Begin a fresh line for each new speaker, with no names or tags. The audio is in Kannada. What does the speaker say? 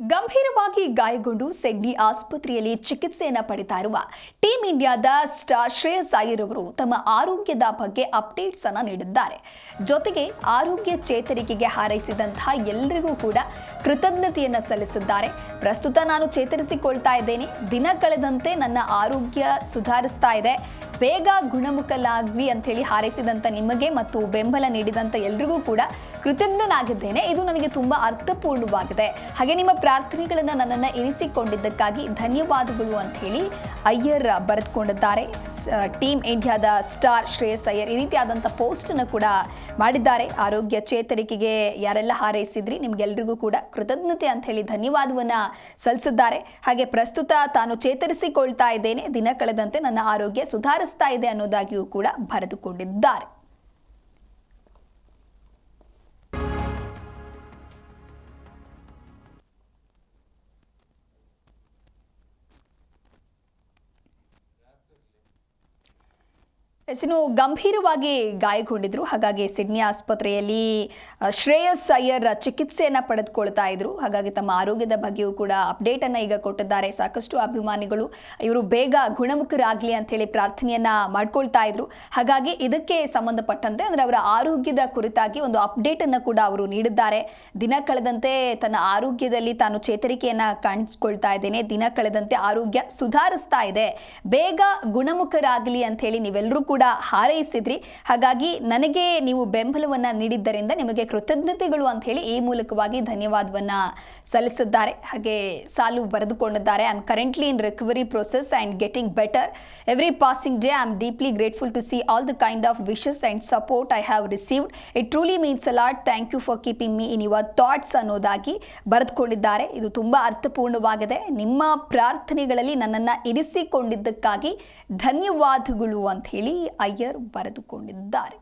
ಗಂಭೀರವಾಗಿ ಗಾಯಗೊಂಡು ಸಿಡ್ನಿ ಆಸ್ಪತ್ರೆಯಲ್ಲಿ ಚಿಕಿತ್ಸೆಯನ್ನು ಪಡಿತಾ ಇರುವ ಟೀಂ ಇಂಡಿಯಾದ ಸ್ಟಾರ್ ಶ್ರೇಯಸ್ ಅಯ್ಯರ್ ಅವರು ತಮ್ಮ ಆರೋಗ್ಯದ ಬಗ್ಗೆ ಅಪ್ಡೇಟ್ಸ್ ಅನ್ನು ನೀಡಿದ್ದಾರೆ. ಜೊತೆಗೆ ಆರೋಗ್ಯ ಚೇತರಿಕೆಗೆ ಹಾರೈಸಿದಂತಹ ಎಲ್ಲರಿಗೂ ಕೂಡ ಕೃತಜ್ಞತೆಯನ್ನು ಸಲ್ಲಿಸಿದ್ದಾರೆ. ಪ್ರಸ್ತುತ ನಾನು ಚೇತರಿಸಿಕೊಳ್ತಾ ಇದ್ದೇನೆ. ದಿನ ಕಳೆದಂತೆ ನನ್ನ ಆರೋಗ್ಯ ಸುಧಾರಿಸ್ತಾ ಇದೆ. ಬೇಗ ಗುಣಮುಖಲಾಗಲಿ ಅಂತೇಳಿ ಹಾರೈಸಿದಂಥ ನಿಮಗೆ ಮತ್ತು ಬೆಂಬಲ ನೀಡಿದಂಥ ಎಲ್ರಿಗೂ ಕೂಡ ಕೃತಜ್ಞನಾಗಿದ್ದೇನೆ. ಇದು ನನಗೆ ತುಂಬ ಅರ್ಥಪೂರ್ಣವಾಗಿದೆ. ಹಾಗೆ ನಿಮ್ಮ ಪ್ರಾರ್ಥನೆಗಳನ್ನು ನನ್ನನ್ನು ಇರಿಸಿಕೊಂಡಿದ್ದಕ್ಕಾಗಿ ಧನ್ಯವಾದಗಳು ಅಂತ ಹೇಳಿ ಅಯ್ಯರ್ ಬರೆದುಕೊಂಡಿದ್ದಾರೆ. ಟೀಮ್ ಇಂಡಿಯಾದ ಸ್ಟಾರ್ ಶ್ರೇಯಸ್ ಅಯ್ಯರ್ ಈ ರೀತಿಯಾದಂಥ ಪೋಸ್ಟನ್ನು ಕೂಡ ಮಾಡಿದ್ದಾರೆ. ಆರೋಗ್ಯ ಚೇತರಿಕೆಗೆ ಯಾರೆಲ್ಲ ಹಾರೈಸಿದ್ರಿ ನಿಮ್ಗೆಲ್ರಿಗೂ ಕೂಡ ಕೃತಜ್ಞತೆ ಅಂತ ಹೇಳಿ ಧನ್ಯವಾದವನ್ನು ಸಲ್ಲಿಸಿದ್ದಾರೆ. ಹಾಗೆ ಪ್ರಸ್ತುತ ತಾನು ಚೇತರಿಸಿಕೊಳ್ತಾ ಇದ್ದೇನೆ. ದಿನ ಕಳೆದಂತೆ ನನ್ನ ಆರೋಗ್ಯ ಸುಧಾರಿಸ್ತಾ ಇದೆ ಅನ್ನೋದಾಗಿಯೂ ಕೂಡ ಬರೆದುಕೊಂಡಿದ್ದಾರೆ. ಇನ್ನು ಗಂಭೀರವಾಗಿ ಗಾಯಗೊಂಡಿದ್ರು. ಹಾಗಾಗಿ ಸಿಡ್ನಿ ಆಸ್ಪತ್ರೆಯಲ್ಲಿ ಶ್ರೇಯಸ್ ಅಯ್ಯರ್ ಚಿಕಿತ್ಸೆಯನ್ನು ಪಡೆದುಕೊಳ್ತಾ ಇದ್ರು. ಹಾಗಾಗಿ ತಮ್ಮ ಆರೋಗ್ಯದ ಬಗ್ಗೆಯೂ ಕೂಡ ಅಪ್ಡೇಟ್ ಅನ್ನ ಈಗ ಕೊಟ್ಟಿದ್ದಾರೆ. ಸಾಕಷ್ಟು ಅಭಿಮಾನಿಗಳು ಇವರು ಬೇಗ ಗುಣಮುಖರಾಗಲಿ ಅಂತೇಳಿ ಪ್ರಾರ್ಥನೆಯನ್ನ ಮಾಡ್ಕೊಳ್ತಾ ಇದ್ರು. ಹಾಗಾಗಿ ಇದಕ್ಕೆ ಸಂಬಂಧಪಟ್ಟಂತೆ ಅಂದ್ರೆ ಅವರ ಆರೋಗ್ಯದ ಕುರಿತಾಗಿ ಒಂದು ಅಪ್ಡೇಟ್ ಅನ್ನ ಕೂಡ ಅವರು ನೀಡಿದ್ದಾರೆ. ದಿನ ಕಳೆದಂತೆ ತನ್ನ ಆರೋಗ್ಯದಲ್ಲಿ ತಾನು ಚೇತರಿಕೆಯನ್ನ ಕಾಣಿಸ್ಕೊಳ್ತಾ ಇದ್ದೇನೆ. ದಿನ ಕಳೆದಂತೆ ಆರೋಗ್ಯ ಸುಧಾರಿಸ್ತಾ ಇದೆ. ಬೇಗ ಗುಣಮುಖರಾಗಲಿ ಅಂತ ಹೇಳಿ ನೀವೆಲ್ಲರೂ ಕೂಡ ಹಾರೈಸಿದ್ರಿ. ಹಾಗಾಗಿ ನನಗೆ ನೀವು ಬೆಂಬಲವನ್ನ ನೀಡಿದ್ದರಿಂದ ನಿಮಗೆ ಕೃತಜ್ಞತೆಗಳು ಅಂತ ಹೇಳಿ ಈ ಮೂಲಕವಾಗಿ ಧನ್ಯವಾದವನ್ನ ಸಲ್ಲಿಸಿದ್ದಾರೆ. ಹಾಗೆ ಸಾಲು ಬರೆದುಕೊಂಡಿದ್ದಾರೆ. I am currently in recovery process and getting better every passing day I am deeply grateful to see all the kind of wishes and support I have received it truly means a lot thank you for keeping me in your thoughts ಅನ್ನೋದಾಗಿ ಬರೆದುಕೊಂಡಿದ್ದಾರೆ. ಇದು ತುಂಬ ಅರ್ಥಪೂರ್ಣವಾಗಿದೆ. ನಿಮ್ಮ ಪ್ರಾರ್ಥನೆಗಳಲ್ಲಿ ನನ್ನನ್ನು ಇರಿಸಿಕೊಂಡಿದ್ದಕ್ಕಾಗಿ ಧನ್ಯವಾದಗಳು ಅಂತ ಹೇಳಿ ಅಯ್ಯರ್ ಬರೆದುಕೊಂಡಿದ್ದಾರೆ.